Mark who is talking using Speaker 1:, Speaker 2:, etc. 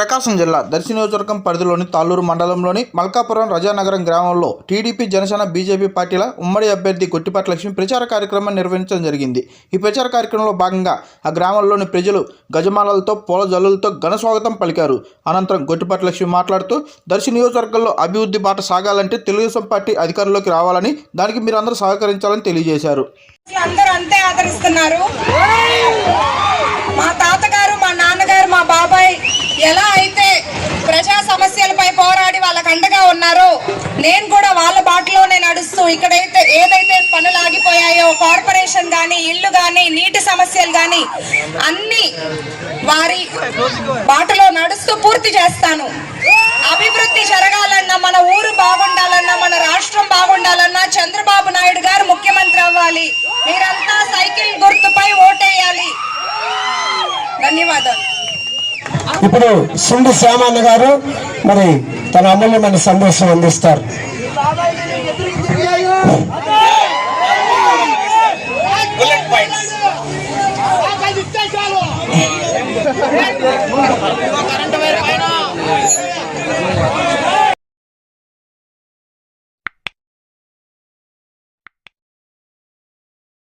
Speaker 1: ప్రకాశం జిల్లా దర్శి నియోజకవర్గం పరిధిలోని తాళ్ళూరు మండలంలోని మల్కాపురం రజానగరం గ్రామంలో టీడీపీ జనసేన బీజేపీ పార్టీల ఉమ్మడి అభ్యర్థి గొట్టిపాటి లక్ష్మి ప్రచార కార్యక్రమం నిర్వహించడం జరిగింది. ఈ ప్రచార కార్యక్రమంలో భాగంగా ఆ గ్రామంలోని ప్రజలు గజమాలలతో పూల జల్లులతో ఘన స్వాగతం పలికారు. అనంతరం గొట్టిపాటి లక్ష్మి మాట్లాడుతూ దర్శి నియోజకవర్గంలో అభివృద్ధి బాట సాగాలంటే తెలుగుదేశం పార్టీ అధికారంలోకి రావాలని దానికి మీరందరూ సహకరించాలని తెలియజేశారు.
Speaker 2: అందరూ అంతే ఆదరిస్తున్నారు. ఉన్నారో. నేను కూడా వాళ్ళ బాటలోనే నడుస్తూ ఇక్కడైతే ఏదైతే పనులు ఆగిపోయాయో కార్పొరేషన్ కానీ ఇల్లు కానీ నీటి సమస్యలు కానీ అన్ని వారి బాటలో నడుస్తూ పూర్తి చేస్తాను. అభివృద్ధి జరగాలన్నా మన ఊరు బాగుండాలన్నా మన రాష్ట్రం బాగుండాలన్నా చంద్రబాబు నాయుడు గారు ముఖ్యమంత్రి అవ్వాలి. మీరంతా సైకిల్ గుర్తుపై ఓటేయాలి. ధన్యవాదాలు.
Speaker 3: ఇప్పుడు సుండి శ్యామాన్న గారు మరి తన అమూల్యమైన సందేశం అందిస్తారు.